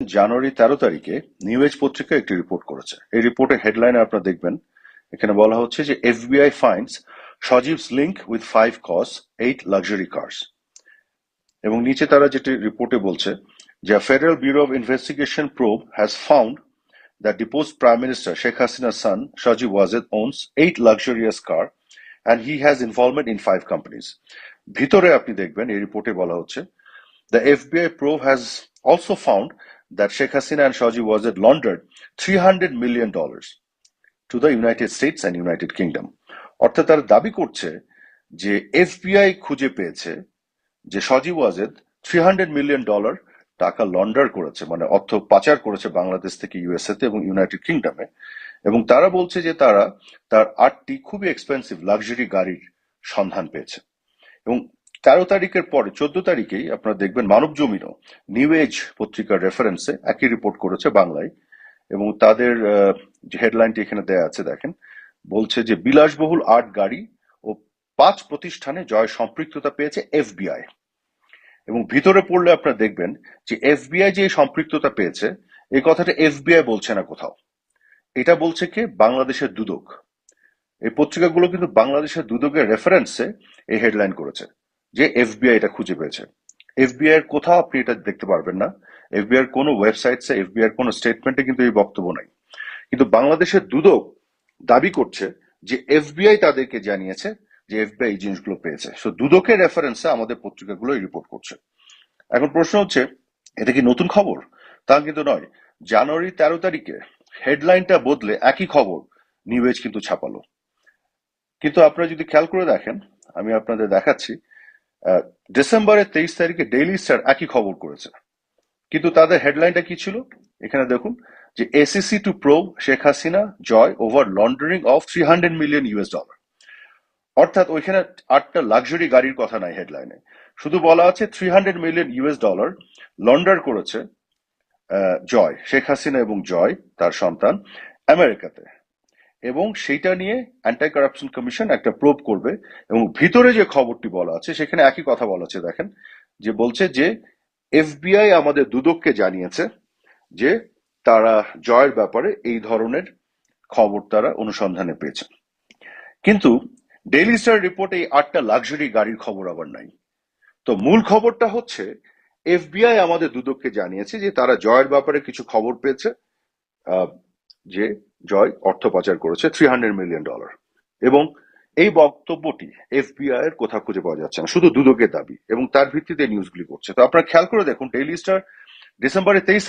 জানুয়ারি তেরো তারিখে new age পত্রিকা একটি রিপোর্ট করেছে এই রিপোর্টের হেডলাইনে আপনারা দেখবেন, এখানে বলা হচ্ছে যে FBI finds Sajib's link with five cos eight luxury cars এবং নিচে তারা যেটি রিপোর্টে বলছে, যে Federal Bureau of Investigation probe has found the deposed prime minister Sheikh Hasina's son Shajib Wazed owns eight luxurious car and he has involvement in five companies. ভিতরে আপনি দেখবেন, এই রিপোর্টে বলা হচ্ছে, The FBI probe has also found that Sheikh Hasina and Shajib Wazid laundered $300 million to the United States and United Kingdom. অর্থাৎ তারা দাবি করছে যে এফবিআই খুঁজে পেয়েছে যে Sajib Wazed three hundred million dollar টাকা লন্ডার করেছে মানে অর্থ পাচার করেছে বাংলাদেশ থেকে ইউএসএ তে এবং ইউনাইটেড কিংডমে এবং তারা বলছে যে তারা তার আটটি খুবই এক্সপেন্সিভ লাক্সারি গাড়ির সন্ধান পেয়েছে এবং তেরো তারিখের পরে, চোদ্দ তারিখেই আপনারা দেখবেন মানব জমিনও নিউ এজ পত্রিকার রেফারেন্সে একই রিপোর্ট করেছে বাংলায় এবং তাদের যে হেডলাইনটি এখানে দেয়া আছে, দেখেন। বলছে যে, বিলাসবহুল আট গাড়ি ও পাঁচ প্রতিষ্ঠানে জয় সম্পৃক্ততা পেয়েছে এফবিআই এবং ভিতরে পড়লে আপনারা দেখবেন যে এফবিআই যে সম্পৃক্ততা পেয়েছে এই কথাটা এফবিআই বলছে না কোথাও। এটা বলছে কি? বাংলাদেশের দুদক। এই পত্রিকাগুলো কিন্তু বাংলাদেশের দুদকের রেফারেন্সে এই হেডলাইন করেছে। যে এফবিআই এটা খুঁজে পেয়েছে। এফবিআই এর কোথাও আপনি এটা দেখতে পারবেন না। এফবিআই এর কোনো ওয়েবসাইটসে, এফবিআই এর কোনো স্টেটমেন্টে কিন্তু এই বক্তব্য নাই। কিন্তু বাংলাদেশের দুদক দাবি করছে যে এফবিআই তাদেরকে জানিয়েছে যে এফবিআই এই জিনিসগুলো পেয়েছে। সো দুদকের রেফারেন্সে আমাদের পত্রিকাগুলো রিপোর্ট করছে। এখন প্রশ্ন হচ্ছে, এটা কি নতুন খবর? তা কিন্তু নয়। জানুয়ারি তেরো তারিখে হেডলাইনটা বদলে একই খবর নিউজ কিন্তু ছাপালো। কিন্তু আপনারা যদি খেয়াল করে দেখেন, আমি আপনাদের দেখাচ্ছি ডিসেম্বরের তেইশ তারিখে ডেইলি স্টার একই খবর করেছে। কিন্তু তাদের হেডলাইনটা কি ছিল? এখানে দেখুন যে ACC to probe Sheikh Hasina Joy over laundering of three hundred million US dollar অর্থাৎ ওইখানে আটটা লাক্সারি গাড়ির কথা নাই হেডলাইনে শুধু বলা আছে three hundred million US dollar launder করেছে জয় শেখ হাসিনা এবং জয় তার সন্তান আমেরিকাতে এবং সেইটা নিয়ে অ্যান্টি কারাপশন কমিশন একটা প্রোব করবে এবং ভিতরে যে খবরটি বলা আছে, সেখানে একই কথা বলা আছে, দেখেন, যে বলছে যে এফবিআই আমাদের দুদককে জানিয়েছে যে তারা জয়ের ব্যাপারে এই ধরনের খবর তারা অনুসন্ধানে পেয়েছে। কিন্তু ডেইলি স্টার রিপোর্টে এই আটটা লাক্সারি গাড়ির খবর আবার নাই। তো মূল খবরটা হচ্ছে এফবিআই আমাদের দুদককে জানিয়েছে যে তারা জয়ের ব্যাপারে কিছু খবর পেয়েছে যে জয় অর্থ পাচার করেছে থ্রি হান্ড্রেড মিলিয়ন ডলার এবং এই বক্তব্যটি এফবিআই এর কোথাও খুঁজে পাওয়া যাচ্ছে না, শুধু দুদকের দাবি এবং তার ভিত্তিতে নিউজগুলি করছে। তো আপনারা খেয়াল করে দেখুন ডেইলি স্টার ডিসেম্বরের তেইশ